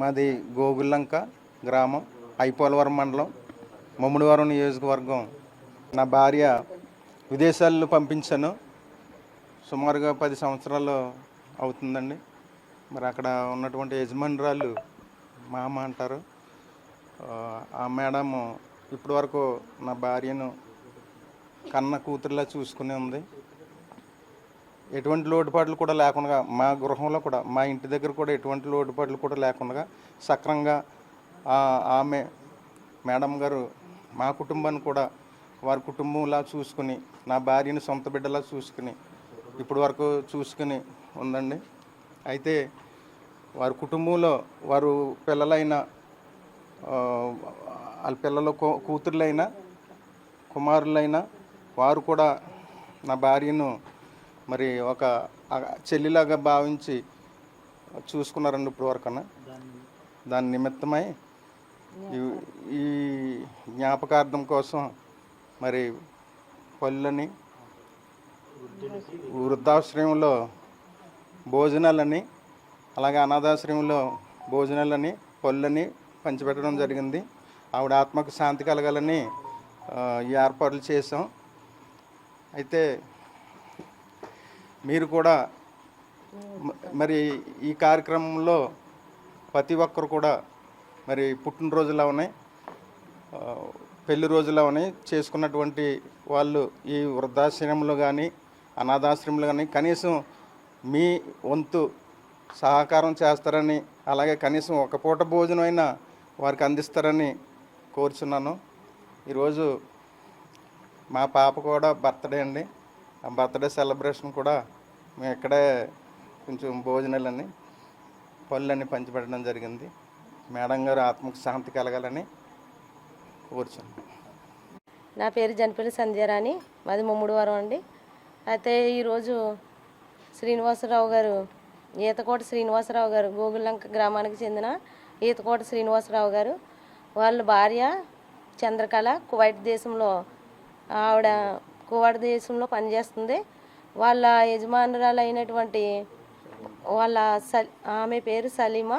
మాది గోగుల్లంక గ్రామం ఐపోలవరం మండలం మమ్ముడివరం నియోజకవర్గం. నా భార్య విదేశాల్లో పంపించాను. సుమారుగా పది సంవత్సరాలు అవుతుందండి. మరి అక్కడ ఉన్నటువంటి యజమానురాలు మా అమ్మ అంటారు. ఆ, మేడం ఇప్పటి వరకు నా భార్యను కన్న కూతురులా చూసుకుని ఉంది. ఎటువంటి లోటుపాట్లు కూడా లేకుండా మా గృహంలో కూడా మా ఇంటి దగ్గర కూడా ఎటువంటి లోటుపాట్లు కూడా లేకుండా సక్రంగా ఆ- ఆమె మేడం గారు మా కుటుంబాన్ని కూడా వారి కుటుంబంలా చూసుకుని నా భార్యని సొంత బిడ్డలా చూసుకుని ఇప్పటి వరకు చూసుకుని ఉందండి. అయితే వారి కుటుంబంలో వారు పిల్లలైన వాళ్ళ పిల్లలు కూతుర్లైనా కుమారులైనా వారు కూడా నా భార్యను మరి ఒక చెల్లిలాగా భావించి చూసుకున్నారండి ఇప్పుడు వరకన్నా దాని నిమిత్తమై ఈ- జ్ఞాపకార్థం కోసం మరి పళ్ళని వృద్ధాశ్రయంలో భోజనాలని అలాగే అనాథాశ్రయంలో భోజనాలని పళ్ళని పంచిపెట్టడం జరిగింది. ఆవిడ ఆత్మకు శాంతి కలగాలని ఈ ఏర్పాట్లు చేసాం అయితే మీరు కూడా మరి ఈ కార్యక్రమంలో ప్రతి ఒక్కరు కూడా మరి పుట్టినరోజులా ఉన్నాయి. పెళ్ళి రోజులా ఉన్నాయి. చేసుకున్నటువంటి వాళ్ళు ఈ వృద్ధాశ్రమంలో కానీ అనాథాశ్రమంలో కానీ కనీసం మీ వంతు సహకారం చేస్తారని అలాగే కనీసం ఒక పూట భోజనం అయినా వారికి అందిస్తారని కోరుచున్నాను. ఈరోజు మా పాప కూడా బర్త్డే అండి. బర్త్డే సెలబ్రేషన్ కూడా మేము ఇక్కడే కొంచెం భోజనాలని పళ్ళని పంచిపెట్టడం జరిగింది. మేడం గారు ఆత్మకు శాంతి కలగాలని కోరుచున్నాను నా పేరు జనపల్లి సంధ్యారాణి మాది ముమ్ముడివారం అండి. అయితే ఈరోజు శ్రీనివాసరావు గారు ఈతకోట శ్రీనివాసరావు గారు గోగులంక గ్రామానికి చెందిన ఈతకోట శ్రీనివాసరావు గారు వాళ్ళ భార్య చంద్రకళ కువైట్ దేశంలో ఆవిడ కోవాడ దేశంలో పనిచేస్తుంది. వాళ్ళ యజమానురాలు అయినటువంటి వాళ్ళ సల్ ఆమె పేరు సలీమా.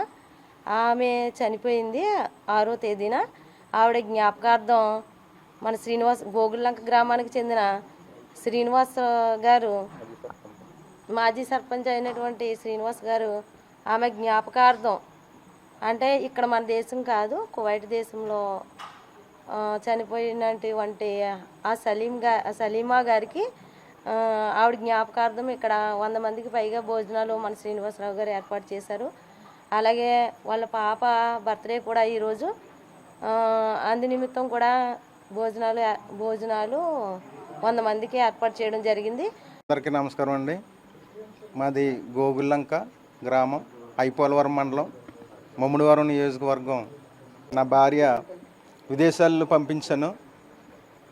ఆమె చనిపోయింది ఆరో తేదీన. ఆవిడ జ్ఞాపకార్థం మన శ్రీనివాస్ గోగుల్లంక గ్రామానికి చెందిన శ్రీనివాస్ గారు మాజీ సర్పంచ్ అయినటువంటి శ్రీనివాస్ గారు ఆమె జ్ఞాపకార్థం. అంటే ఇక్కడ మన దేశం కాదు కువైట్ దేశంలో చనిపోయినటువంటి ఆ సలీం గా సలీమా గారికి ఆవిడ జ్ఞాపకార్థం ఇక్కడ వంద మందికి పైగా భోజనాలు మన శ్రీనివాసరావు గారు ఏర్పాటు చేశారు. అలాగే వాళ్ళ పాప బర్త్డే కూడా ఈరోజు అందు నిమిత్తం కూడా భోజనాలు భోజనాలు వంద మందికి ఏర్పాటు చేయడం జరిగింది. అందరికీ నమస్కారం అండి. మాది గోగుల్లంక గ్రామం ఐపోలవరం మండలం మమ్ముడివరం నియోజకవర్గం. నా భార్య విదేశాల్లో పంపించాను.